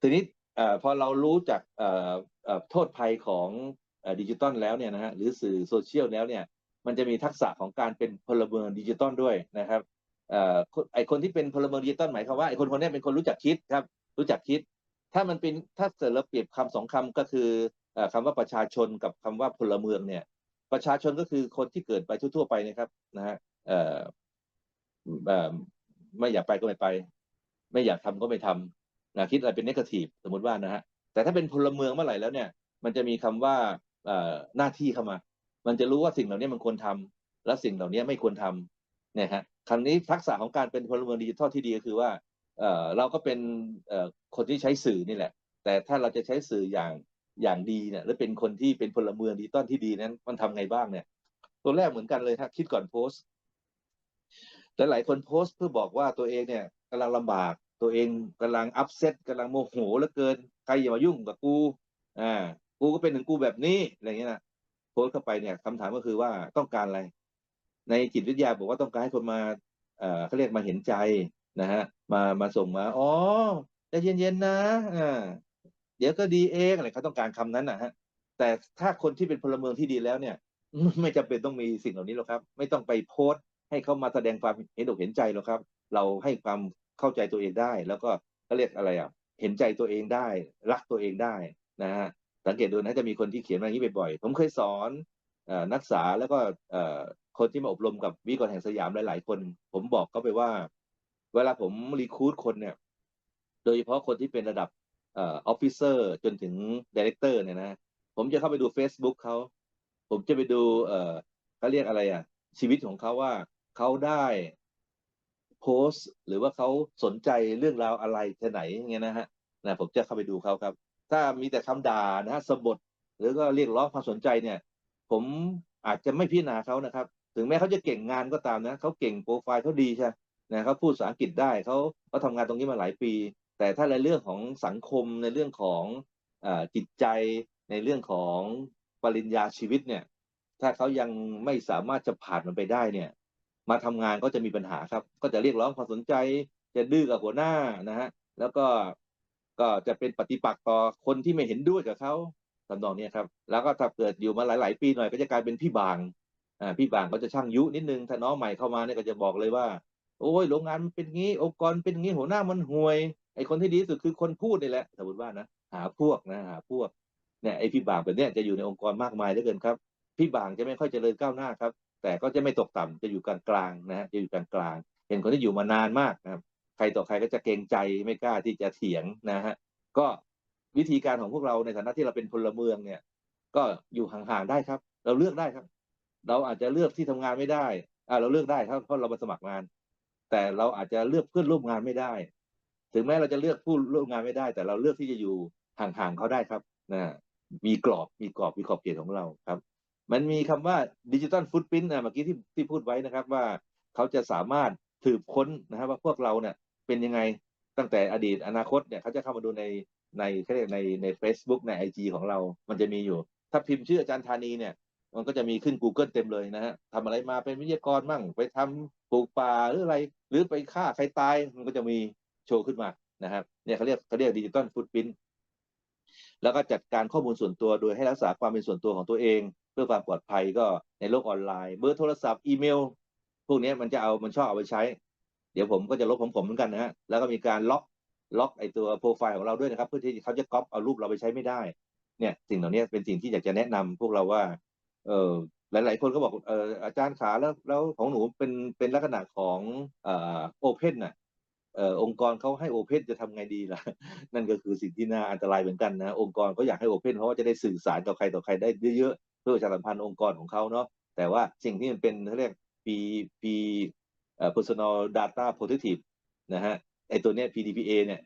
ทีนี้พอเรารู้จากโทษภัยของดิจิตอลแล้วเนี่ยนะฮะหรือสื่อโซเชียลแล้วเนี่ยมันจะมีทักษะของการเป็นพลเมืองดิจิตอลด้วยนะครับไอคนที่เป็นพลเมืองดิจิตอลหมายความว่าไอคนคนนี้เป็นคนรู้จักคิดครับ รู้จักคิด ถ้ามันเป็นถ้าเกิดเราเปรียบคำสองคำก็คืออคำว่าประชาชนกับคำว่าพลเมืองเนี่ย ประชาชนก็คือคนที่เกิดไปทั่วๆไปนะครับนะฮะไม่อยากไปก็ไม่ไป ไม่อยากทำก็ไม่ทำนะคิดอะไรเป็นเนกาทีฟสมมติว่านะฮะแต่ถ้าเป็นพลเมืองเมื่อไหร่แล้วเนี่ยมันจะมีคำว่าหน้าที่เข้ามา มันจะรู้ว่าสิ่งเหล่านี้มันควรทำและสิ่งเหล่านี้ไม่ควรทำเนี่ยฮะครั้งนี้ทักษะของการเป็นพลเมืองดิจิทัลที่ดีก็คือว่าเราก็เป็นคนที่ใช้สื่อนี่แหละ แต่ถ้าเราจะใช้สื่ออย่างอย่างดีเนี่ยหรือเป็นคนที่เป็นพลเมืองดิจิตอลที่ดีนั้น มันทำไงบ้างเนี่ย ตัวแรกเหมือนกันเลยฮะคิดก่อนโพสต์หลายคนโพสต์เพื่อบอกว่าตัวเองเนี่ย กำลังลำบาก ตัวเองกำลังอัพเซตกำลังโมโหเหลือเกิน ใครอย่ามายุ่งกับกูอ่ากูก็เป็นหนึ่งกูแบบนี้อะไรเงี้ยนะโพสเข้าไปเนี่ยคำถามก็คือว่าต้องการอะไร ในจิตวิทยาบอกว่าต้องการให้คนมาเอ่อเขาเรียกมาเห็นใจนะฮะมามาส่งมาอ๋อใจเย็นๆนะอ่าเดี๋ยวก็ดีเองอะไรเขาต้องการคำนั้นนะฮะแต่ถ้าคนที่เป็นพลเมืองที่ดีแล้วเนี่ย ไม่จำเป็นต้องมีสิ่งเหล่านี้หรอกครับ ไม่ต้องไปโพสต์ ให้เขามาแสดงความเห็นอกเห็นใจหรอกครับ เราให้ความเข้าใจตัวเองได้ แล้วก็เขาเรียกอะไรอะเห็นใจตัวเองได้ รักตัวเองได้นะฮะสังเกตดูนะจะมีคนที่เขียนมาอย่างนี้บ่อยๆผมเคยสอนอนักศึกษาแล้วก็คนที่มาอบรมกับวิกรแห่งสยามหลาย ๆ คน ผมบอกเขาไปว่า เวลาผมรีคูดคนเนี่ย โดยเฉพาะคนที่เป็นระดับออฟฟิเซอร์จนถึงดีเลกเตอร์เนี่ยนะผมจะเข้าไปดู Facebook เขา ผมจะไปดูเขาเรียกอะไรอะ ชีวิตของเขาว่า เขาได้โพสต์หรือว่าเขาสนใจเรื่องราวอะไรแค่ไหนเงี้ยนะฮะนะผมจะเข้าไปดูเขาครับ ถ้ามีแต่คำด่านะฮะสบทหรือก็เรียกร้องความสนใจเนี่ย ผมอาจจะไม่พิจารณาเขานะครับ ถึงแม้เขาจะเก่งงานก็ตามนะเขาเก่งโปรไฟล์เขาดีใช่นะเขาพูดภาษาอังกฤษได้เขาเขาทำงานตรงนี้มาหลายปี แต่ถ้าในเรื่องของสังคมในเรื่องของอจิตใจในเรื่องของปริญญาชีวิตเนี่ย ถ้าเขายังไม่สามารถจะผ่านมันไปได้เนี่ย มาทำงานก็จะมีปัญหาครับ ก็จะเรียกร้องความสนใจ จะดื้อกับหัวหน้านะฮะแล้วก็ก็จะเป็นปฏิปักษ์ต่อคนที่ไม่เห็นด้วยกับเขาทำนองนี้ครับ แล้วก็ถ้าเกิดอยู่มาหลาย ๆ ปีหน่อยก็จะกลายเป็นพี่บางอ่าพี่บางก็จะช่างยุนิดนึงถ้าน้องใหม่เข้ามาเนี่ยก็จะบอกเลยว่า โอ้ยโรงงานมันเป็นงี้องค์กรเป็นงี้หัวหน้ามันห่วยไอคนที่ดีที่สุดคือคนพูดนี่แหละสมมติว่านะหาพวกนะหาพวกเนี่ยไอพี่บางแบบเนี้ยจะอยู่ในองค์กรมากมายเหลือเกินครับ พี่บางจะไม่ค่อยเจริญก้าวหน้าครับ แต่ก็จะไม่ตกต่ำจะอยู่กลางๆนะฮะจะอยู่กลางๆเห็นคนที่อยู่มานานมากนะครับ ใครต่อใครก็จะเกรงใจไม่กล้าที่จะเถียงนะฮะก็วิธีการของพวกเราในฐานะที่เราเป็นพลเมืองเนี่ย ก็อยู่ห่างๆได้ครับ เราเลือกได้ครับ เราอาจจะเลือกที่ทำงานไม่ได้อ่าเราเลือกได้ครับเพราะเรามาสมัครงาน แต่เราอาจจะเลือกเพื่อนร่วมงานไม่ได้ ถึงแม้เราจะเลือกผู้ร่วมงานไม่ได้ แต่เราเลือกที่จะอยู่ห่างๆเขาได้ครับนะมีกรอบมีกรอบมีขอบเขตของเราครับ มันมีคำว่าดิจิตอลฟุตพิ้นนะเมื่อกี้ที่ที่พูดไว้นะครับว่าเขาจะสามารถสืบค้นนะครับว่าพวกเราเนี่ยเป็นยังไงตั้งแต่อดีตอนาคตเนี่ยเขาจะเข้ามาดูในในเขาเรียกในใน Facebook ใน IG ของเรา มันจะมีอยู่ ถ้าพิมพ์ชื่ออาจารย์ธานีเนี่ย มันก็จะมีขึ้น Google เต็มเลยนะฮะทำอะไรมาเป็นวิทยากรมั่ง ไปทำปลูกป่าหรืออะไร หรือไปฆ่าใครตาย มันก็จะมีโชว์ขึ้นมานะครับ เนี่ยเขาเรียกเขาเรียกดิจิตอลฟุตพิ้นแล้วก็จัดการข้อมูลส่วนตัวโดยให้รักษาความเป็นส่วนตัวของตัวเอง พื่อความปลอดภัยก็ในโลกออนไลน์ เบอร์โทรศัพท์อีเมล พวกนี้มันจะเอามันชอบเอาไปใช้ เดี๋ยวผมก็จะลบของผมเหมือนกันนะฮะแล้วก็มีการล็อกล็อกไอตัวโปรไฟล์ของเราด้วยนะครับ เพื่อที่เขาจะก๊อปเอารูปเราไปใช้ไม่ได้เนี่ยสิ่งเหล่านี้เป็นสิ่งที่อยากจะแนะนำพวกเราว่า เออหลาย ๆ คนก็บอกเอออาจารย์ขาแล้วแล้วของหนูเป็นเป็นลักษณะของเอ่อโอเพนน่ะเอ่อองค์กรเขาให้โอเพนจะทำไงดีล่ะ นั่นก็คือสิ่งที่น่าอันตรายเหมือนกันนะองค์กรก็อยากให้โอเพนเพราะว่าจะได้สื่อสารกับใครต่อใครได้เยอะ พื่อประชาสัมพันธ์องค์กรของเขาเนาะแต่ว่าสิ่งที่มันเป็นเขาเรียก P P เอ่อ personal data protective นะฮะไอตัวเนี้ย PDPA เนี่ย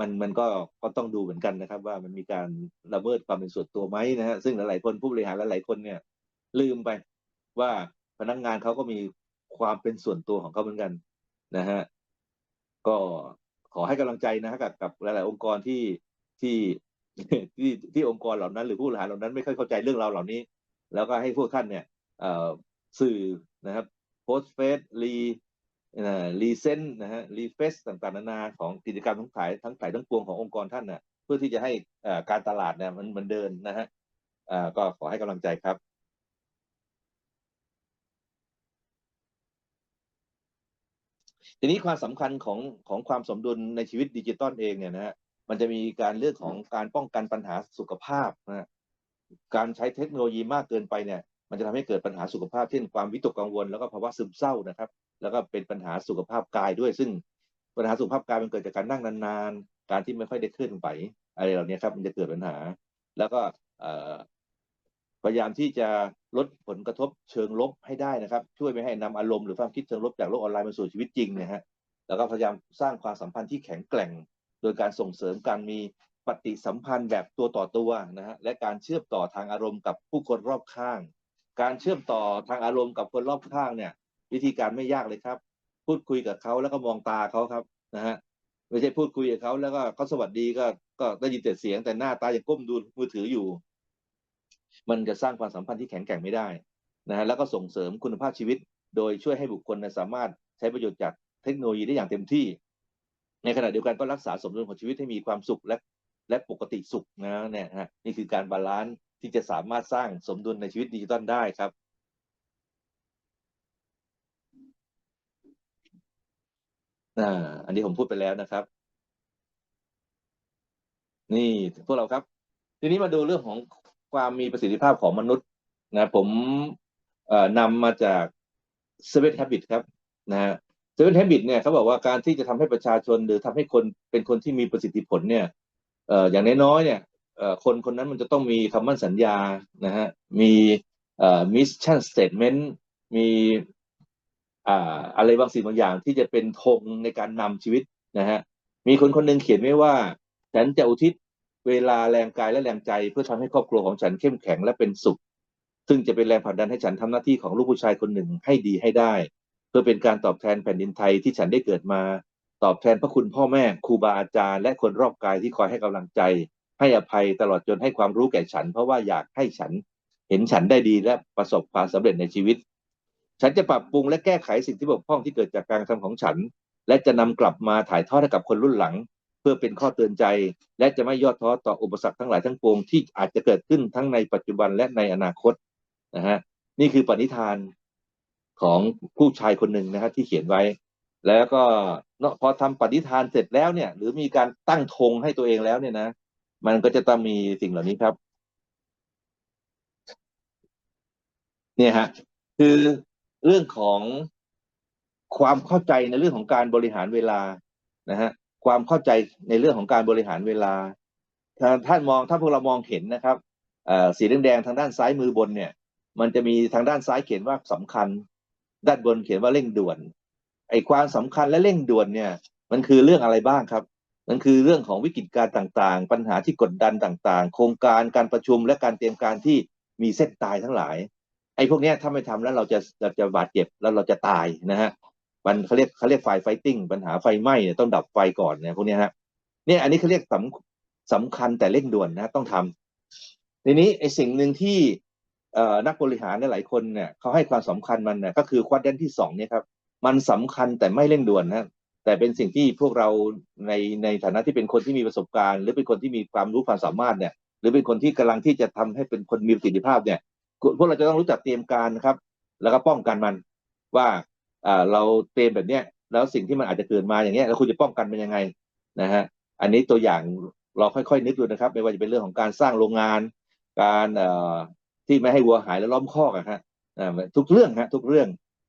มันมันก็ก็ต้องดูเหมือนกันนะครับ ว่ามันมีการละเมิดความเป็นส่วนตัวไหมนะฮะซึ่งหลายๆคนผู้บริหารหลายๆคนเนี่ย ลืมไปว่าพนักงานเขาก็มีความเป็นส่วนตัวของเขาเหมือนกันนะฮะก็ขอให้กำลังใจนะฮะกับกับหลาย ๆ องค์กรที่ที่ ที่ที่องค์กรเหล่านั้น หรือผู้บริหารเหล่านั้นไม่ค่อยเข้าใจเรื่องราวเหล่านี้ แล้วก็ให้พวกท่านเนี่ยสื่อนะครับโพสเฟสรีรีเซนนะฮะรีเฟสต่างๆนานาของกิจกรรมทั้งหลายทั้งหลายทั้งปวงขององค์กรท่านน่ะเพื่อที่จะให้การตลาดเนี่ยมันมันเดินนะฮะก็ขอให้กำลังใจครับทีนี้ความสำคัญของของความสมดุลในชีวิตดิจิตอลเองเนี่ยนะฮะ มันจะมีการเรื่องของการป้องกันปัญหาสุขภาพนะการใช้เทคโนโลยีมากเกินไปเนี่ย มันจะทำให้เกิดปัญหาสุขภาพเช่นความวิตกกังวลแล้วก็ภาวะซึมเศร้านะครับ แล้วก็เป็นปัญหาสุขภาพกายด้วย ซึ่งปัญหาสุขภาพกายมันเกิดจากการนั่งนานๆ การที่ไม่ค่อยได้เคลื่อนไหวอะไรเหล่านี้ครับ มันจะเกิดปัญหา แล้วก็พยายามที่จะลดผลกระทบเชิงลบให้ได้นะครับ ช่วยไม่ให้นำอารมณ์หรือความคิดเชิงลบจากโลกออนไลน์มาสู่ชีวิตจริงนะฮะแล้วก็พยายามสร้างความสัมพันธ์ที่แข็งแกร่ง โดยการส่งเสริมการมีปฏิสัมพันธ์แบบตัวต่อตัวนะฮะและการเชื่อมต่อทางอารมณ์กับผู้คนรอบข้าง การเชื่อมต่อทางอารมณ์กับคนรอบข้างเนี่ย วิธีการไม่ยากเลยครับ พูดคุยกับเขาแล้วก็มองตาเขาครับนะฮะไม่ใช่พูดคุยกับเขาแล้วก็เขาสวัสดีก็ก็ได้ยินแต่เสียงแต่หน้าตายังก้มดูมือถืออยู่ มันจะสร้างความสัมพันธ์ที่แข็งแกร่งไม่ได้นะฮะแล้วก็ส่งเสริมคุณภาพชีวิต โดยช่วยให้บุคคลสามารถใช้ประโยชน์จากเทคโนโลยีได้อย่างเต็มที่ ในขณะเดียวกันก็รักษาสมดุลของชีวิตให้มีความสุขและและปกติสุขนะเนี่ยฮะนี่คือการบาลานซ์ที่จะสามารถสร้างสมดุลในชีวิตดิจิตอลได้ครับ อ่า อันนี้ผมพูดไปแล้วนะครับ นี่พวกเราครับ ทีนี้มาดูเรื่องของความมีประสิทธิภาพของมนุษย์นะผมนำมาจาก Seven Habit ครับนะฮะ Seven Habits เนี่ยเขาบอกว่าการที่จะทำให้ประชาชนหรือทำให้คนเป็นคนที่มีประสิทธิผลเนี่ยเอ่ออย่างน้อยๆเนี่ยเอ่อคนคนนั้นมันจะต้องมีคำมั่นสัญญานะฮะมีเอ่อ mission statement มีอ่าอะไรบางสิ่งบางอย่างที่จะเป็นธงในการนำชีวิตนะฮะมีคนคนหนึ่งเขียนไว้ว่าฉันจะอุทิศเวลาแรงกายและแรงใจ เพื่อทำให้ครอบครัวของฉันเข้มแข็งและเป็นสุข ซึ่งจะเป็นแรงผลักดันให้ฉันทำหน้าที่ของลูกผู้ชายคนหนึ่งให้ดีให้ได้ พื่อเป็นการตอบแทนแผ่นดินไทยที่ฉันได้เกิดมา ตอบแทนพระคุณพ่อแม่ครูบาอาจารย์ และคนรอบกายที่คอยให้กำลังใจ ให้อภัยตลอดจนให้ความรู้แก่ฉัน เพราะว่าอยากให้ฉันเห็นฉันได้ดีและประสบความสำเร็จในชีวิต ฉันจะปรับปรุงและแก้ไขสิ่งที่บกพร่องที่เกิดจากการกระทำของฉัน และจะนำกลับมาถ่ายทอดให้กับคนรุ่นหลัง เพื่อเป็นข้อเตือนใจ และจะไม่ย่อท้อต่ออุปสรรคทั้งหลายทั้งปวงที่อาจจะเกิดขึ้นทั้งในปัจจุบันและในอนาคตนะฮะนี่คือปณิธาน ของผู้ชายคนหนึ่งนะครับที่เขียนไว้ แล้วก็เนาะพอทำปณิธานเสร็จแล้วเนี่ย หรือมีการตั้งธงให้ตัวเองแล้วเนี่ยนะ มันก็จะต้องมีสิ่งเหล่านี้ครับ เนี่ยฮะ คือเรื่องของความเข้าใจในเรื่องของการบริหารเวลานะฮะความเข้าใจในเรื่องของการบริหารเวลาถ้าท่านมองถ้าพวกเรามองเห็นนะครับสีแดงๆทางด้านซ้ายมือบนเนี่ย มันจะมีทางด้านซ้ายเขียนว่าสำคัญ ด้านบนเขียนว่าเร่งด่วน ไอ้ความสำคัญและเร่งด่วนเนี่ย มันคือเรื่องอะไรบ้างครับ มันคือเรื่องของวิกฤตการต่างๆ ปัญหาที่กดดันต่างๆ โครงการการประชุมและการเตรียมการที่มีเส้นตายทั้งหลาย ไอ้พวกนี้ถ้าไม่ทำแล้วเราจะเราจะบาดเจ็บแล้วเราจะตายนะฮะมันเขาเรียกเขาเรียกไฟไฟติ้งปัญหาไฟไหม้ต้องดับไฟก่อนเนี่ยพวกนี้ฮะเนี่ยอันนี้เขาเรียกสำสำคัญแต่เร่งด่วนนะต้องทำทีนี้ไอ้สิ่งหนึ่งที่ นักบริหารหลายคนเนี่ยเขาให้ความสำคัญมันเนี่ยก็คือควอดเดนที่สองเนี่ยครับมันสำคัญแต่ไม่เร่งด่วนนะแต่เป็นสิ่งที่พวกเราในในฐานะที่เป็นคนที่มีประสบการณ์ หรือเป็นคนที่มีความรู้ความสามารถเนี่ย หรือเป็นคนที่กำลังที่จะทำให้เป็นคนมีประสิทธิภาพเนี่ยพวกเราจะต้องรู้จักเตรียมการครับ แล้วก็ป้องกันมันว่าเราเตรียมแบบเนี้ยแล้วสิ่งที่มันอาจจะเกิดมาอย่างเงี้ยแล้วคุณจะป้องกันมันยังไงนะฮะอันนี้ตัวอย่างเราค่อยๆนึกดูนะครับ ไม่ว่าจะเป็นเรื่องของการสร้างโรงงาน การ ที่ไม่ให้วัวหายแล้วล้อมคอกอะฮะทุกเรื่องฮะทุกเรื่อง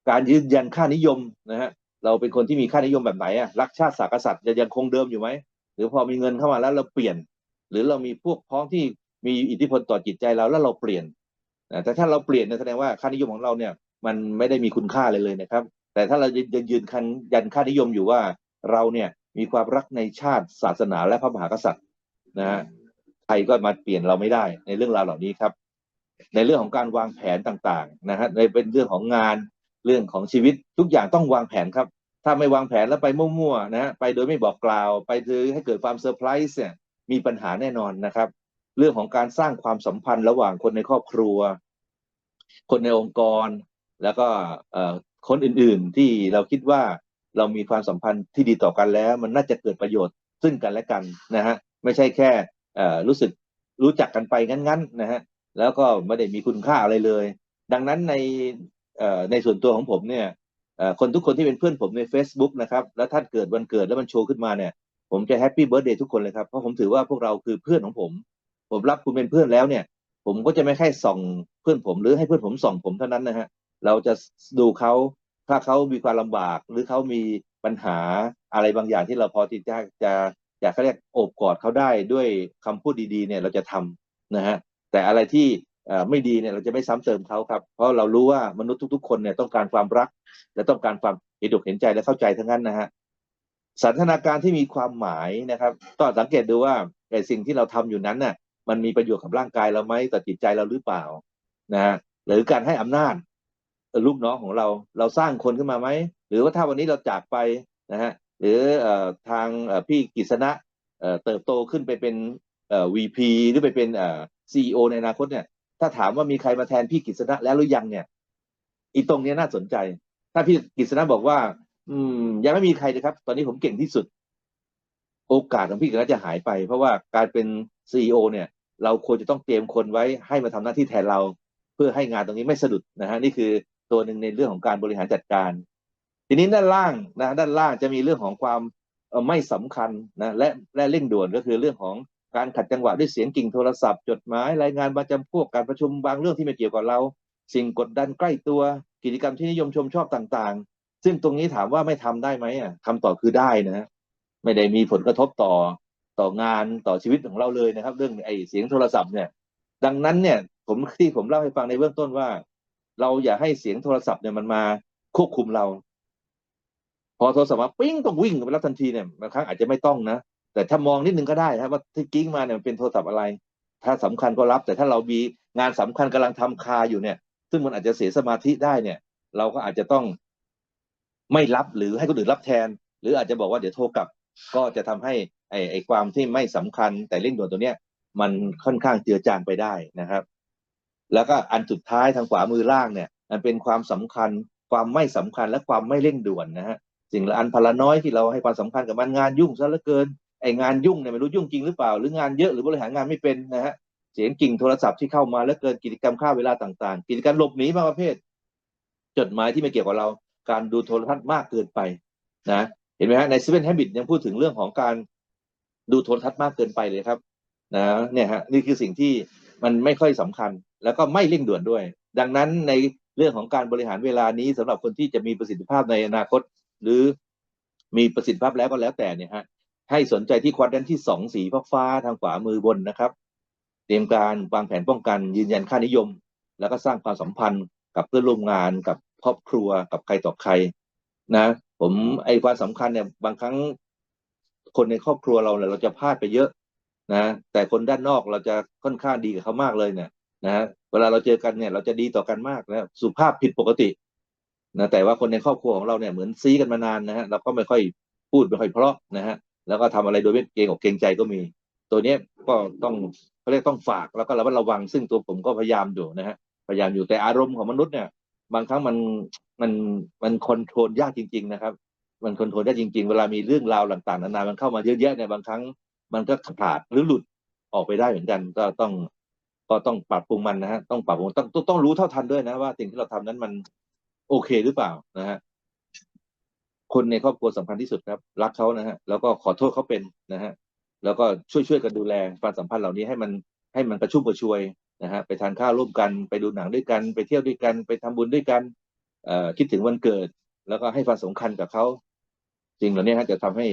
การยืนยันค่านิยมนะฮะเราเป็นคนที่มีค่านิยมแบบไหนอะรักชาติศาสตร์กษัตริย์จะยังคงเดิมอยู่ไหมหรือพอมีเงินเข้ามาแล้วเราเปลี่ยน หรือเรามีพวกพ้องที่มีอิทธิพลต่อจิตใจเราแล้วเราเปลี่ยนแต่ถ้าเราเปลี่ยนนี่ยแสดงว่าค่านิยมของเราเนี่ยมันไม่ได้มีคุณค่าเลยเลยนะครับ แต่ถ้าเรายังยืนคันยันค่านิยมอยู่ว่าเราเนี่ยมีความรักในชาติศาสนาและพระมหากษัตริย์นะฮะใครก็มาเปลี่ยนเราไม่ได้ในเรื่องราวเหล่านี้ครับ ในเรื่องของการวางแผนต่างๆนะฮะในเป็นเรื่องของงานเรื่องของชีวิตทุกอย่างต้องวางแผนครับ ถ้าไม่วางแผนแล้วไปมั่วๆนะฮะไปโดยไม่บอกกล่าว ไปโดยให้เกิดความเซอร์ไพรส์เนี่ยมีปัญหาแน่นอนนะครับ เรื่องของการสร้างความสัมพันธ์ระหว่างคนในครอบครัว คนในองค์กร แล้วก็คนอื่นๆที่เราคิดว่าเรามีความสัมพันธ์ที่ดีต่อกันแล้ว มันน่าจะเกิดประโยชน์ซึ่งกันและกันนะฮะไม่ใช่แค่รู้สึกรู้จักกันไปงั้นๆนะฮะ แล้วก็ไม่ได้มีคุณค่าอะไรเลย ดังนั้นในในส่วนตัวของผมเนี่ยคนทุกคนที่เป็นเพื่อนผมใน Facebook นะครับ แล้วท่านเกิดวันเกิดแล้วมันโชว์ขึ้นมาเนี่ย ผมจะแฮปปี้เบิร์ดเดย์ทุกคนเลยครับ เพราะผมถือว่าพวกเราคือเพื่อนของผม ผมรับคุณเป็นเพื่อนแล้วเนี่ย ผมก็จะไม่แค่ส่องเพื่อนผมหรือให้เพื่อนผมส่องผมเท่านั้นนะฮะ เราจะดูเขาถ้าเขามีความลำบาก หรือเขามีปัญหาอะไรบางอย่างที่เราพอที่จะจะอยากเขาเรียกโอบกอดเขาได้ด้วยคำพูดดีๆเนี่ยเราจะทำนะฮะ แต่อะไรที่ไม่ดีเนี่ยเราจะไม่ซ้ำเติมเขาครับ เพราะเรารู้ว่ามนุษย์ทุก ๆ คนเนี่ยต้องการความรัก และต้องการความเห็นอกเห็นใจและเข้าใจทั้งนั้นนะฮะสันทนาการที่มีความหมายนะครับต้องสังเกตดูว่าไอ้สิ่งที่เราทำอยู่นั้นน่ะมันมีประโยชน์กับร่างกายเราไหมต่อจิตใจเราหรือเปล่านะฮะหรือการให้อำนาจลูกน้องของเราเราสร้างคนขึ้นมาไหมหรือว่าถ้าวันนี้เราจากไปนะฮะหรืออทางพี่กฤษณะเติบโตขึ้นไปเป็นเอ่อ VP หรือไปเป็น เอ่อในอนาคตเนี่ย ถ้าถามว่ามีใครมาแทนพี่กฤษณะแล้วหรือยังเนี่ย อีตรงนี้น่าสนใจ ถ้าพี่กฤษณะบอกว่า อืม ยังไม่มีใครเลยครับ ตอนนี้ผมเก่งที่สุด โอกาสของพี่กฤษณะจะหายไป เพราะว่าการเป็นซีอเนี่ย เราควรจะต้องเตรียมคนไว้ให้มาทำหน้าที่แทนเรา เพื่อให้งานตรงนี้ไม่สะดุดนะฮะนี่คือตัวหนึ่งในเรื่องของการบริหารจัดการ ทีนี้ด้านล่างนะด้านล่างจะมีเรื่องของความไม่สำคัญนะและและเร่งด่วนก็คือเรื่องของ การขัดจังหวะด้วยเสียงกิ่งโทรศัพท์ จดหมายรายงานประจำพวกการประชุมบางเรื่องที่ไม่เกี่ยวกับเรา สิ่งกดดันใกล้ตัว กิจกรรมที่นิยมชมชอบต่างๆ ซึ่งตรงนี้ถามว่าไม่ทำได้ไหมอะคำตอบคือได้นะ ไม่ได้มีผลกระทบต่อต่องานต่อชีวิตของเราเลยนะครับ เรื่องไอ้เสียงโทรศัพท์เนี่ย ดังนั้นเนี่ยผมที่ผมเล่าให้ฟังในเบื้องต้นว่า เราอย่าให้เสียงโทรศัพท์เนี่ยมันมาควบคุมเรา พอโทรศัพท์มาปิ้งต้องวิ่งไปรับทันทีเนี่ยบางครั้งอาจจะไม่ต้องนะ แต่ถ้ามองนิดนึงก็ได้ครับว่าที่กิ้งมาเนี่ยมันเป็นโทรศัพท์อะไร ถ้าสำคัญก็รับ แต่ถ้าเรามีงานสำคัญกำลังทำคาอยู่เนี่ย ซึ่งมันอาจจะเสียสมาธิได้เนี่ย เราก็อาจจะต้องไม่รับหรือให้คนอื่นรับแทน หรืออาจจะบอกว่าเดี๋ยวโทรกลับ ก็จะทำให้ไอ้ไอ้ความที่ไม่สำคัญ แต่เร่งด่วนตัวเนี้ยมันค่อนข้างเจือจางไปได้นะครับ แล้วก็อันสุดท้ายทางขวามือล่างเนี่ยมันเป็นความสำคัญ ความไม่สำคัญและความไม่เร่งด่วนนะฮะสิ่งละอันพละน้อยที่เราให้ความสำคัญกับมันงานยุ่งซะเหลือเกิน ไองานยุ่งเนี่ยไม่รู้ยุ่งจริงหรือเปล่า หรืองานเยอะหรือบริหารงานไม่เป็นนะฮะเสียงกิ่งโทรศัพท์ที่เข้ามาแล้วเกินกิจกรรมค่าเวลาต่างๆ กิจกรรมหลบหนีบางประเภท จดหมายที่ไม่เกี่ยวกับเรา การดูโทรทัศน์มากเกินไปนะเห็นไหมฮะใน Seven Habits ยังพูดถึงเรื่องของการดูโทรทัศน์มากเกินไปเลยครับนะเนี่ยฮะนี่คือสิ่งที่มันไม่ค่อยสำคัญ แล้วก็ไม่เร่งด่วนด้วย ดังนั้นในเรื่องของการบริหารเวลานี้สำหรับคนที่จะมีประสิทธิภาพในอนาคต หรือมีประสิทธิภาพแล้วก็แล้วแต่เนี่ยฮะ ให้สนใจที่ควอดแดนที่สองสีฟ้าทางขวามือบนนะครับ เตรียมการวางแผนป้องกัน ยืนยันค่านิยม แล้วก็สร้างความสัมพันธ์กับเพื่อนร่วมงานกับครอบครัวกับใครต่อใครนะ ผมไอ้ความสำคัญเนี่ยบางครั้งคนในครอบครัวเราเนี่ยเราจะพลาดไปเยอะนะ แต่คนด้านนอกเราจะค่อนข้างดีกับเขามากเลยเนี่ยนะฮะเวลาเราเจอกันเนี่ย เราจะดีต่อกันมากนะสุภาพผิดปกตินะแต่ว่าคนในครอบครัวของเราเนี่ยเหมือนซีกันมานานนะฮะเราก็ไม่ค่อยพูดไม่ค่อยเพราะนะฮะ แล้วก็ทำอะไรโดยไม่เกรงอกเกรงใจก็มี ตัวเนี้ยก็ต้องเขาเรียกต้องฝากแล้วก็ระมัดระวังซึ่งตัวผมก็พยายามอยู่นะฮะพยายามอยู่แต่อารมณ์ของมนุษย์เนี่ย บางครั้งมันมันมันคอนโทรลยากจริง ๆ นะครับ มันคอนโทรลได้จริง ๆ เวลามีเรื่องราวต่างๆนานามันเข้ามาเยอะแยะเนี่ยบางครั้งมันก็ขาดหรือหลุดออกไปได้เหมือนกัน ก็ต้องก็ต้องปรับปรุงมันนะฮะต้องปรับปรุงต้องต้องต้องรู้เท่าทันด้วยนะว่าสิ่งที่เราทำนั้นมันโอเคหรือเปล่านะฮะ คนในครอบครัวสำคัญที่สุดครับ รักเขานะฮะแล้วก็ขอโทษเขาเป็นนะฮะแล้วก็ช่วยช่วยกันดูแลความสัมพันธ์เหล่านี้ให้มันให้มันกระชุ่มกระชวยนะฮะไปทานข้าวร่วมกันไปดูหนังด้วยกัน ไปเที่ยวด้วยกันไปทำบุญด้วยกันอ่อคิดถึงวันเกิด แล้วก็ให้ความสำคัญกับเขาสิ่งเหล่านี้ฮะจะทำให้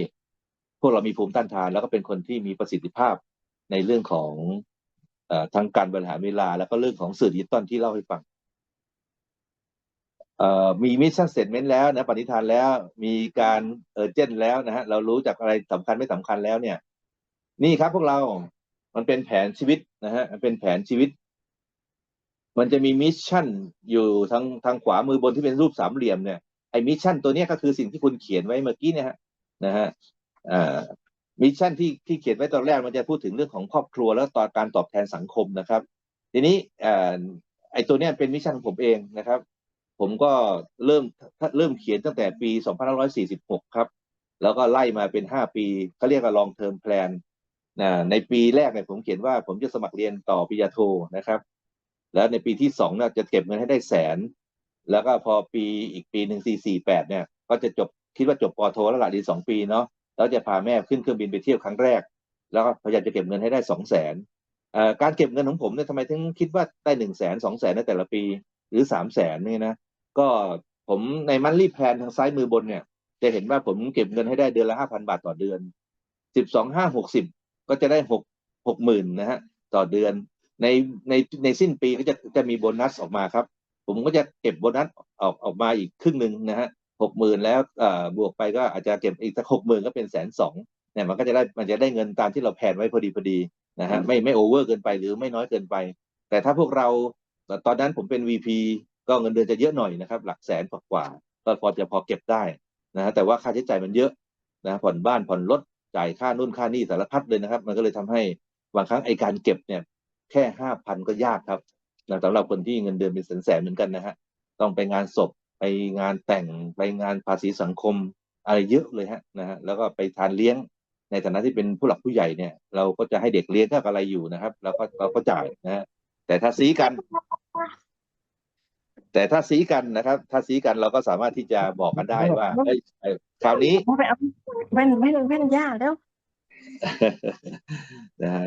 พวกเรามีภูมิต้านทาน แล้วก็เป็นคนที่มีประสิทธิภาพในเรื่องของอ่อทั้งการบริหารเวลา แล้วก็เรื่องของสื่อดิจิตอลที่เล่าให้ฟัง มีมิชชั่นเสร็จเมนแล้วนะปณิธานแล้วมีการเออเจนแล้วนะฮะเรารู้จากอะไรสำคัญไม่สำคัญแล้วเนี่ย นี่ครับพวกเรา มันเป็นแผนชีวิตนะฮะเป็นแผนชีวิต มันจะมีมิชชั่นอยู่ทางทางขวามือบนที่เป็นรูปสามเหลี่ยมเนี่ยไอ้มิชชั่นตัวนี้ก็คือสิ่งที่คุณเขียนไว้เมื่อกี้เนี่ยฮะนะฮะมิชชั่นที่ที่เขียนไว้ตอนแรกมันจะพูดถึงเรื่องของครอบครัวแล้วต่อการตอบแทนสังคมนะครับ ทีนี้ไอ้ตัวเนี้ยเป็นมิชชั่นของผมเองนะครับ ผมก็เริ่มเริ่มเขียนตั้งแต่ปี 2546 ครับ แล้วก็ไล่มาเป็น 5 ปีเขาเรียกว่า long term plan นะในปีแรกเนี่ยผมเขียนว่าผมจะสมัครเรียนต่อปริญญาโทนะครับ แล้วในปีที่สองเนี่ยจะเก็บเงินให้ได้แสน แล้วก็พอปีอีกปีหนึ่งสี่สี่แปดเนี่ย ก็จะจบคิดว่าจบปอโท แล้วละดีสองปีเนาะแล้วจะพาแม่ขึ้นเครื่องบินไปเที่ยวครั้งแรก แล้วก็พยายามจะเก็บเงินให้ได้สองแสนการเก็บเงินของผมเนี่ยทำไมถึงคิดว่าได้หนึ่งแสนสองแสนในแต่ละปี หรือสามแสนนี่นะ ก็ผมในมันรีแพนทางซ้ายมือบนเนี่ย จะเห็นว่าผมเก็บเงินให้ได้เดือนละห้าพันบาทต่อเดือนสิบสองห้าหกสิบก็จะได้หกหกหมื่นนะฮะต่อเดือน ในในในสิ้นปีก็จะจะมีโบนัสออกมาครับ ผมก็จะเก็บโบนัสออกออกมาอีกครึ่งหนึ่งนะฮะหกหมื่นแล้วเอ่อบวกไปก็อาจจะเก็บอีกสักหกหมื่นก็เป็นแสนสองเนี่ยมันก็จะได้มันจะได้เงินตามที่เราแผนไว้พอดีพอดีนะฮะไม่ไม่โอเวอร์เกินไปหรือไม่น้อยเกินไป แต่ถ้าพวกเรา ตอนนั้นผมเป็น VP ก็เงินเดือนจะเยอะหน่อยนะครับ หลักแสนกว่าก็พอจะพอเก็บได้นะฮะแต่ว่าค่าใช้จ่ายมันเยอะนะผ่อนบ้านผ่อนรถจ่ายค่านู่นค่านี่สารพัดเลยนะครับ มันก็เลยทำให้บางครั้งไอการเก็บเนี่ยแค่ห้าพันก็ยากครับนะสำหรับคนที่เงินเดือนเป็นแสนแสนเหมือนกันนะฮะต้องไปงานศพไปงานแต่งไปงานภาษีสังคมอะไรเยอะเลยฮะนะฮะแล้วก็ไปทานเลี้ยงในฐานะที่เป็นผู้หลักผู้ใหญ่เนี่ย เราก็จะให้เด็กเลี้ยงก็อะไรอยู่นะครับ แล้วก็เราก็จ่ายนะฮะแต่ถ้าซีกัน แต่ถ้าซีกันนะครับ ถ้าซีกันเราก็สามารถที่จะบอกกันได้ว่าเอ้ยคราวนี้ไปเอาแว่นแว่นแว่นย่าแล้วนะฮะ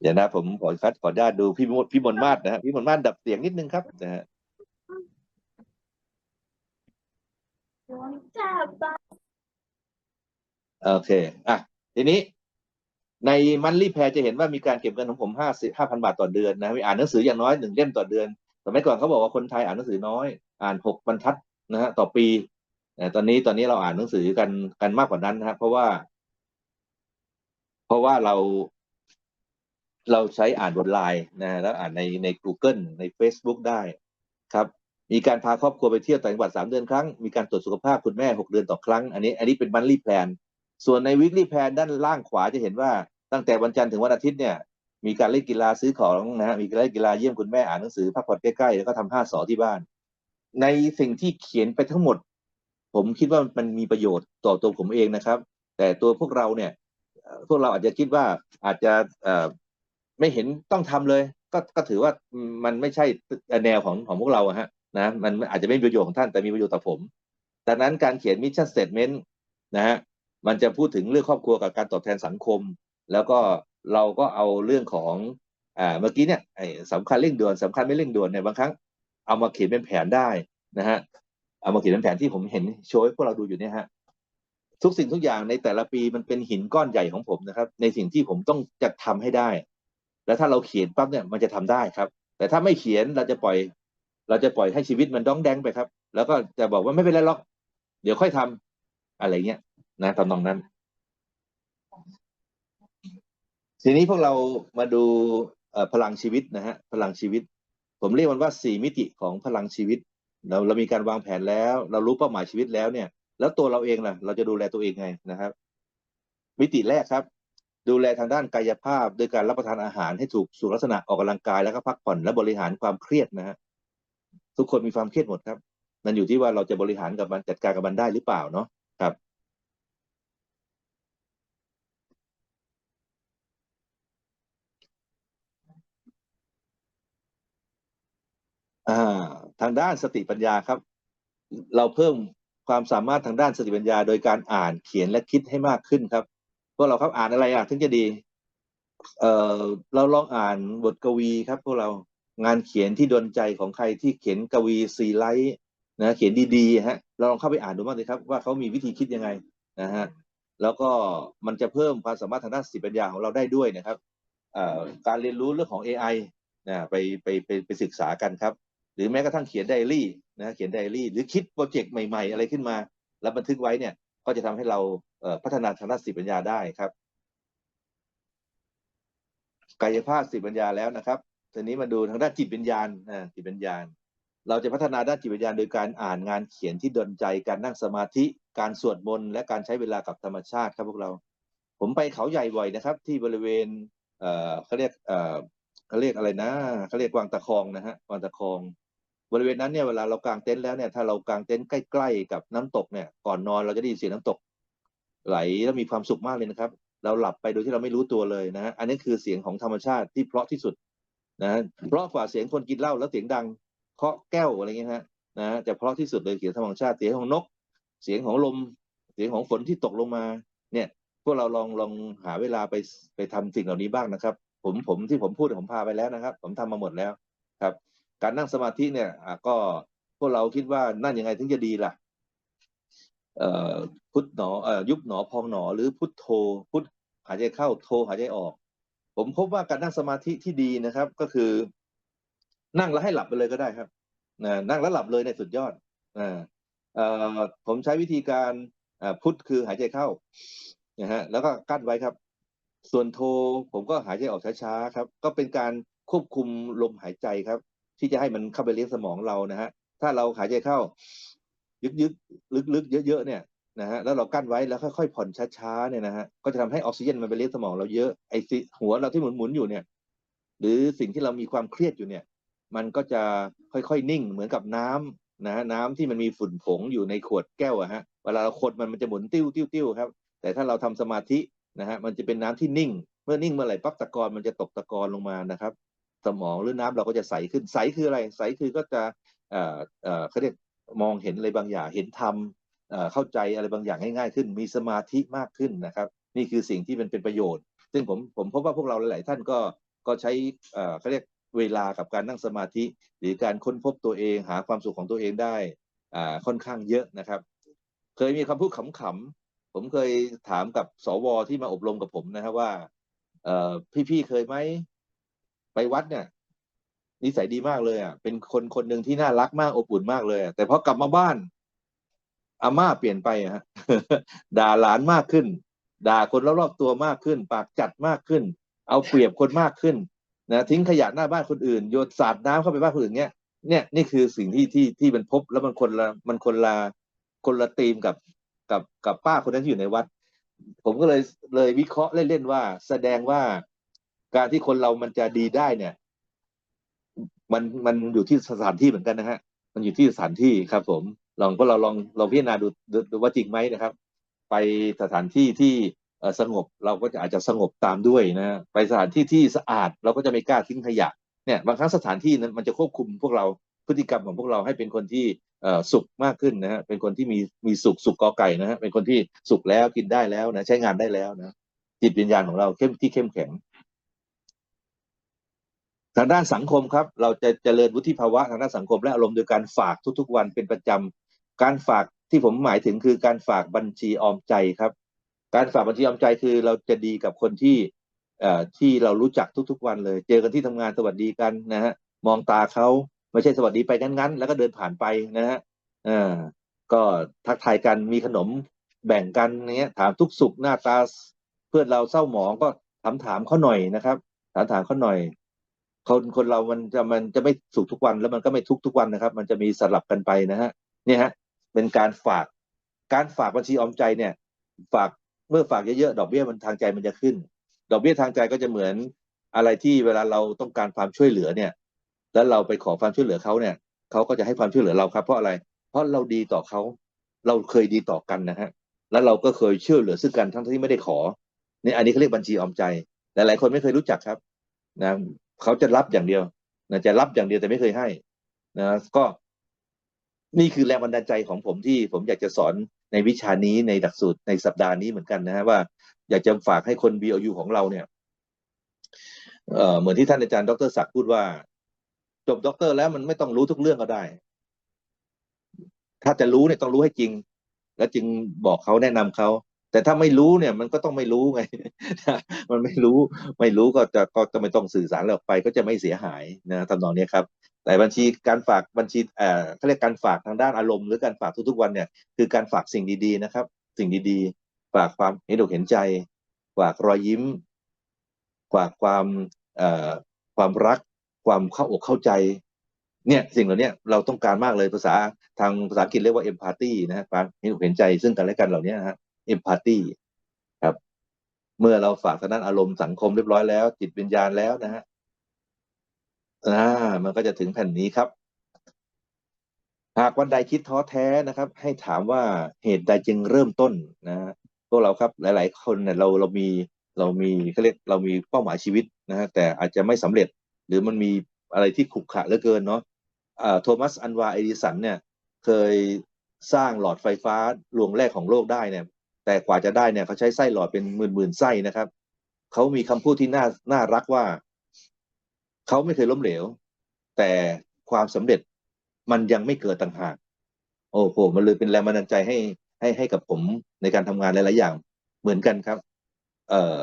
เดี๋ยวนะผมขอคัดขออนุญาตดูพี่มดพี่มนมาศนะฮะพี่มนมาศดับเสียงนิดนึงครับนะฮะโอเค อะ ทีนี้ ในมันรีแพรจะเห็นว่ามีการเก็บเงินของผมห้าสิบห้าพันบาทต่อเดือนนะมีอ่านหนังสืออย่างน้อยหนึ่งเล่มต่อเดือนสมัยก่อนเขาบอกว่าคนไทยอ่านหนังสือน้อย อ่านหกบรรทัดนะฮะต่อปีแต่ตอนนี้ตอนนี้เราอ่านหนังสือกันกันมากกว่านั้นนะครับเพราะว่า เพราะว่าเรา เราใช้อ่านบนไลน์นะแล้วอ่านในใน Google ใน Facebook ได้ครับ มีการพาครอบครัวไปเที่ยวต่างจังหวัดสามเดือนครั้ง มีการตรวจสุขภาพคุณแม่หกเดือนต่อครั้ง อันนี้ อันนี้เป็นบันลี่แพลน ส่วนในวิกฤตแพลนด้านล่างขวาจะเห็นว่าตั้งแต่วันจันทร์ถึงวันอาทิตย์เนี่ยมีการเล่นกีฬาซื้อของนะฮะมีการเล่นกีฬาเยี่ยมคุณแม่อ่านหนังสือพักผ่อนใกล้ๆแล้วก็ทำห้าสอที่บ้าน ในสิ่งที่เขียนไปทั้งหมด ผมคิดว่ามันมีประโยชน์ต่อตัวผมเองนะครับ แต่ตัวพวกเราเนี่ย พวกเราอาจจะคิดว่าอาจจะไม่เห็นต้องทำเลย ก็ก็ถือว่ามันไม่ใช่แนวของของพวกเราฮะนะมันอาจจะไม่มีประโยชน์ของท่านแต่มีประโยชน์ต่อผมดังนั้นการเขียนมิชชั่นสเตทเมนต์นะฮะ มันจะพูดถึงเรื่องครอบครัวกับการตอบแทนสังคม แล้วก็เราก็เอาเรื่องของอ่าเมื่อกี้เนี่ยสำคัญเร่งด่วนสำคัญไม่เร่งด่วนเนี่ยบางครั้งเอามาเขียนเป็นแผนได้นะฮะเอามาเขียนเป็นแผนที่ผมเห็นโชว์ให้พวกเราดูอยู่เนี่ยฮะทุกสิ่งทุกอย่างในแต่ละปีมันเป็นหินก้อนใหญ่ของผมนะครับ ในสิ่งที่ผมต้องจะทำให้ได้ แล้วถ้าเราเขียนปั๊บเนี่ยมันจะทำได้ครับ แต่ถ้าไม่เขียนเราจะปล่อย เราจะปล่อยให้ชีวิตมันดองแดงไปครับ แล้วก็จะบอกว่าไม่เป็นไรหรอก เดี๋ยวค่อยทำอะไรเงี้ย นะตอนนองนั้น ทีนี้พวกเรามาดูพลังชีวิตนะฮะพลังชีวิต ผมเรียกมันว่าสี่มิติของพลังชีวิต เราเรามีการวางแผนแล้ว เรารู้เป้าหมายชีวิตแล้วเนี่ย แล้วตัวเราเองล่ะ เราจะดูแลตัวเองไงนะครับ มิติแรกครับ ดูแลทางด้านกายภาพ โดยการรับประทานอาหารให้ถูกสุขลักษณะออกกำลังกายแล้วก็พักผ่อนและบริหารความเครียดนะฮะทุกคนมีความเครียดหมดครับมันอยู่ที่ว่าเราจะบริหารกับมันจัดการกับมันได้หรือเปล่าเนาะครับ อ่า ทางด้านสติปัญญาครับ เราเพิ่มความสามารถทางด้านสติปัญญา โดยการอ่านเขียนและคิดให้มากขึ้นครับพวกเราครับอ่านอะไรอะถึงจะดี เออเราลองอ่านบทกวีครับพวกเรางานเขียนที่ดนใจของใครที่เขียนกวีซีไลท์นะเขียนดีๆฮะเราลองเข้าไปอ่านดูบ้างเลยครับว่าเขามีวิธีคิดยังไงนะฮะแล้วก็มันจะเพิ่มความสามารถทางด้านสติปัญญาของเราได้ด้วยนะครับการเรียนรู้เรื่องของ AI นะไปไปไปไปศึกษากันครับ หรือแม้กระทั่งเขียนไดอารี่นะเขียนไดอารี่ หรือคิดโปรเจกต์ใหม่ ๆ อะไรขึ้นมา แล้วบันทึกไว้เนี่ยก็จะทำให้เราพัฒนาทางด้านสติปัญญาได้ครับ กายภาพสติปัญญาแล้วนะครับทีนี้มาดูทางด้านจิตวิญญาณนะจิตวิญญาณ เราจะพัฒนาด้านจิตวิญญาณโดยการอ่านงานเขียนที่ดนใจการนั่งสมาธิการสวดมนต์และการใช้เวลากับธรรมชาติครับพวกเรา ผมไปเขาใหญ่บ่อยนะครับ ที่บริเวณเอ่อเขาเรียกเอ่อเขาเรียกอะไรนะเขาเรียกวางตะคองนะฮะวางตะคอง บริเวณนั้นเนี่ยเวลาเรากางเต็นท์แล้วเนี่ยถ้าเรากางเต็นท์ใกล้ๆกับน้ำตกเนี่ยก่อนนอนเราจะได้ยินเสียงน้ำตก ไหลแล้วมีความสุขมากเลยนะครับ เราหลับไปโดยที่เราไม่รู้ตัวเลยนะฮะอันนี้คือเสียงของธรรมชาติที่เพราะที่สุดนะเพราะกว่าเสียงคนกินเหล้าแล้วเสียงดังเคาะแก้วอะไรเงี้ยฮะนะฮะแต่เพราะที่สุดเลยเสียงธรรมชาติเสียงของนก เสียงของลม เสียงของฝนที่ตกลงมา เนี่ยพวกเราลองลองหาเวลาไปไปทำสิ่งเหล่านี้บ้างนะครับ ผมผมที่ผมพูดผมพาไปแล้วนะครับ ผมทำมาหมดแล้วครับ การนั่งสมาธิเนี่ยอะก็พวกเราคิดว่านั่นยังไงถึงจะดีล่ะพุทหน่อยุบหนอพองหนอหรือพุทโธพุทหายใจเข้าโทหายใจออก ผมพบว่าการนั่งสมาธิที่ดีนะครับ ก็คือ นั่งแล้วให้หลับไปเลยก็ได้ครับนั่งแล้วหลับเลยเนี่ยสุดยอดออผมใช้วิธีการพุทคือหายใจเข้านะฮะแล้วก็กั้นไว้ครับ ส่วนโทผมก็หายใจออกช้าๆครับ ก็เป็นการควบคุมลมหายใจครับ ที่จะให้มันเข้าไปเลี้ยงสมองเรานะฮะถ้าเราหายใจเข้า ยึกๆลึกๆเยอะๆเนี่ยนะฮะแล้วเรากั้นไว้แล้วค่อยๆผ่อนช้าๆเนี่ยนะฮะก็จะทำให้ออกซิเจนมันไปเลี้ยงสมองเราเยอะไอ้สิหัวเราที่หมุนๆอยู่เนี่ย หรือสิ่งที่เรามีความเครียดอยู่เนี่ย มันก็จะค่อยๆนิ่งเหมือนกับน้ำนะฮะน้ำที่มันมีฝุ่นผงอยู่ในขวดแก้วอะฮะเวลาเราคนมันมันจะหมุนติ้วติ้วติ้วครับ แต่ถ้าเราทำสมาธินะฮะมันจะเป็นน้ำที่นิ่ง เมื่อนิ่งเมื่อไหร่ปั๊บตะกอนมันจะตกตะกอนลงมานะครับ สมองหรือน้ำเราก็จะใสขึ้นใสคืออะไรใสคือก็จะเอ่อเอ่อเขาเรียกมองเห็นอะไรบางอย่าง เห็นธรรมเอ่อเข้าใจอะไรบางอย่างง่ายๆขึ้น มีสมาธิมากขึ้นนะครับ นี่คือสิ่งที่มันเป็นประโยชน์ ซึ่งผมผมพบว่าพวกเราหลาย ๆ ท่านก็ก็ใช้เอ่อเขาเรียกเวลากับการนั่งสมาธิ หรือการค้นพบตัวเองหาความสุขของตัวเองได้อ่าค่อนข้างเยอะนะครับ เคยมีคำพูดขำๆผมเคยถามกับสวที่มาอบรมกับผมนะครับว่าเอ่อพี่ๆเคยไหม ไปวัดเนี่ยนิสัยดีมากเลยอะเป็นคนคนหนึ่งที่น่ารักมากอบอุ่นมากเลย แต่พอกลับมาบ้านอาม่าเปลี่ยนไปอะฮะด่าหลานมากขึ้น ด่าคนรอบๆตัวมากขึ้น ปากจัดมากขึ้น เอาเปรียบคนมากขึ้นนะทิ้งขยะหน้าบ้านคนอื่นโยนสาดน้ำเข้าไปบ้านคนอื่นเนี้ยเนี่ยนี่คือสิ่งที่ที่ที่มันพบแล้วมันคนละมันคนละคนละธีมกับกับกับป้าคนนั้นที่อยู่ในวัด ผมก็เลยเลยวิเคราะห์เล่นๆว่า แสดงว่า การที่คนเรามันจะดีได้เนี่ย มันมันอยู่ที่สถานที่เหมือนกันนะฮะ มันอยู่ที่สถานที่ครับ ผมลองก็เราลองลองพิจารณาดูดูว่าจริงไหมนะครับ ไปสถานที่ที่สงบเราก็จะอาจจะสงบตามด้วยนะไปสถานที่ที่สะอาดเราก็จะไม่กล้าทิ้งขยะเนี่ยบางครั้งสถานที่นั้นมันจะควบคุมพวกเราพฤติกรรมของพวกเราให้เป็นคนที่สุขมากขึ้นนะฮะเป็นคนที่มีมีสุขสุขกอไก่นะฮะเป็นคนที่สุขแล้วกินได้แล้วนะใช้งานได้แล้วนะจิตวิญญาณของเราเข้มที่เข้มแข็ง ทางด้านสังคมครับ เราจะเจริญวุฒิภาวะทางด้านสังคมและอารมณ์โดยการฝากทุกๆ วันเป็นประจำการฝากที่ผมหมายถึงคือการฝากบัญชีออมใจครับ การฝากบัญชีออมใจคือเราจะดีกับคนที่เอ่อที่เรารู้จักทุก ๆ วันเลย เจอกันที่ทำงานสวัสดีกันนะฮะมองตาเขาไม่ใช่สวัสดีไปงั้นๆแล้วก็เดินผ่านไปนะฮะอ่าก็ทักทายกันมีขนมแบ่งกันเนี้ยถามทุกสุขหน้าตาเพื่อนเราเศร้าหมองก็ถามถามเขาหน่อยนะครับ ถามถามเขาหน่อย คนคนเรามันจะมันจะไม่สุขทุกวันแล้วมันก็ไม่ทุกทุกวันนะครับ มันจะมีสลับกันไปนะฮะเนี่ยฮะเป็นการฝาก การฝากบัญชีออมใจเนี่ย ฝากเมื่อฝากเยอะๆดอกเบี้ยมันทางใจมันจะขึ้น ดอกเบี้ยทางใจก็จะเหมือนอะไรที่เวลาเราต้องการความช่วยเหลือเนี่ย แล้วเราไปขอความช่วยเหลือเขาเนี่ยเขาก็จะให้ความช่วยเหลือเราครับ เพราะอะไร เพราะเราดีต่อเขาเราเคยดีต่อกันนะฮะแล้วเราก็เคยช่วยเหลือซึ่งกันทั้งที่ไม่ได้ขอเนี่ยอันนี้เขาเรียกบัญชีออมใจ หลายๆคนไม่เคยรู้จักครับนะ เขาจะรับอย่างเดียวนะจะรับอย่างเดียวแต่ไม่เคยให้นะก็นี่คือแรงบันดาลใจของผมที่ผมอยากจะสอนในวิชานี้ในหลักสูตรในสัปดาห์นี้เหมือนกันนะฮะว่าอยากจะฝากให้คน BOU ของเราเนี่ยเอ่อเหมือนที่ท่านอาจารย์ ดรศักดิ์พูดว่า จบด็อกเตอร์แล้วมันไม่ต้องรู้ทุกเรื่องก็ได้ ถ้าจะรู้เนี่ยต้องรู้ให้จริง แล้วจึงบอกเขาแนะนำเขา แต่ถ้าไม่รู้เนี่ยมันก็ต้องไม่รู้ไง มันไม่รู้ไม่รู้ก็จะก็จะไม่ต้องสื่อสารออกไปก็จะไม่เสียหายนะทำนองนี้ครับ แต่บัญชีการฝากบัญชีเอ่อเขาเรียกการฝากทางด้านอารมณ์หรือการฝากทุกๆวันเนี่ยคือการฝากสิ่งดีๆนะครับ สิ่งดีๆ ฝากความเห็นอกเห็นใจ ฝากรอยยิ้ม ฝากความเอ่อความรัก ความเข้าอกเข้าใจเนี่ยสิ่งเหล่านี้เราต้องการมากเลยภาษาทางภาษาอังกฤษเรียกว่า empathy นะฮะความเห็นอกเห็นใจซึ่งกันและกันเหล่านี้นะฮะ empathy ครับ เมื่อเราฝากทางด้านอารมณ์สังคมเรียบร้อยแล้ว จิตวิญญาณแล้วนะฮะอ่ามันก็จะถึงแผ่นนี้ครับ หากวันใดคิดท้อแท้นะครับ ให้ถามว่าเหตุใดจึงเริ่มต้นนะฮะพวกเราครับ หลาย ๆ คนเนี่ยเราเรามีเรามีเขาเรียกเรามีเป้าหมายชีวิตนะฮะแต่อาจจะไม่สำเร็จ หรือมันมีอะไรที่ขรุขะเหลือเกินเนาะอ่าโทมัสอันวาเอดิสันเนี่ย เคยสร้างหลอดไฟฟ้าดวงแรกของโลกได้เนี่ย แต่กว่าจะได้เนี่ยเขาใช้ไส้หลอดเป็นหมื่นหมื่นๆไส้นะครับเขามีคำพูดที่น่าน่ารักว่าเขาไม่เคยล้มเหลว แต่ความสำเร็จมันยังไม่เกิดต่างหาก โอ้โหมันเลยเป็นแรงบันดาลใจให้ให้ให้กับผมในการทำงานหลายๆอย่างเหมือนกันครับ เอ่อ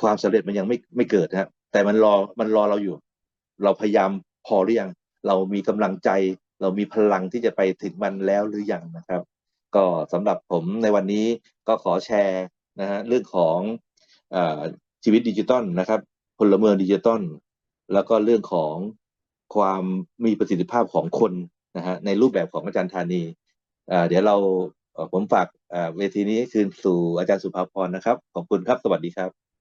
ความสำเร็จมันยังไม่ไม่เกิดนะครับแต่มันรอมันรอเราอยู่ เราพยายามพอหรือยัง เรามีกำลังใจ เรามีพลังที่จะไปถึงมันแล้วหรือยังนะครับ ก็สำหรับผมในวันนี้ก็ขอแชร์นะฮะเรื่องของอชีวิตดิจิตอลนะครับพลเมืองดิจิตอลแล้วก็เรื่องของความมีประสิทธิภาพของคนนะฮะในรูปแบบของอาจารย์ธานีเดี๋ยวเราผมฝากเอ่อเวทีนี้คืนสู่อาจารย์สุภาพรนะครับ ขอบคุณครับ สวัสดีครับ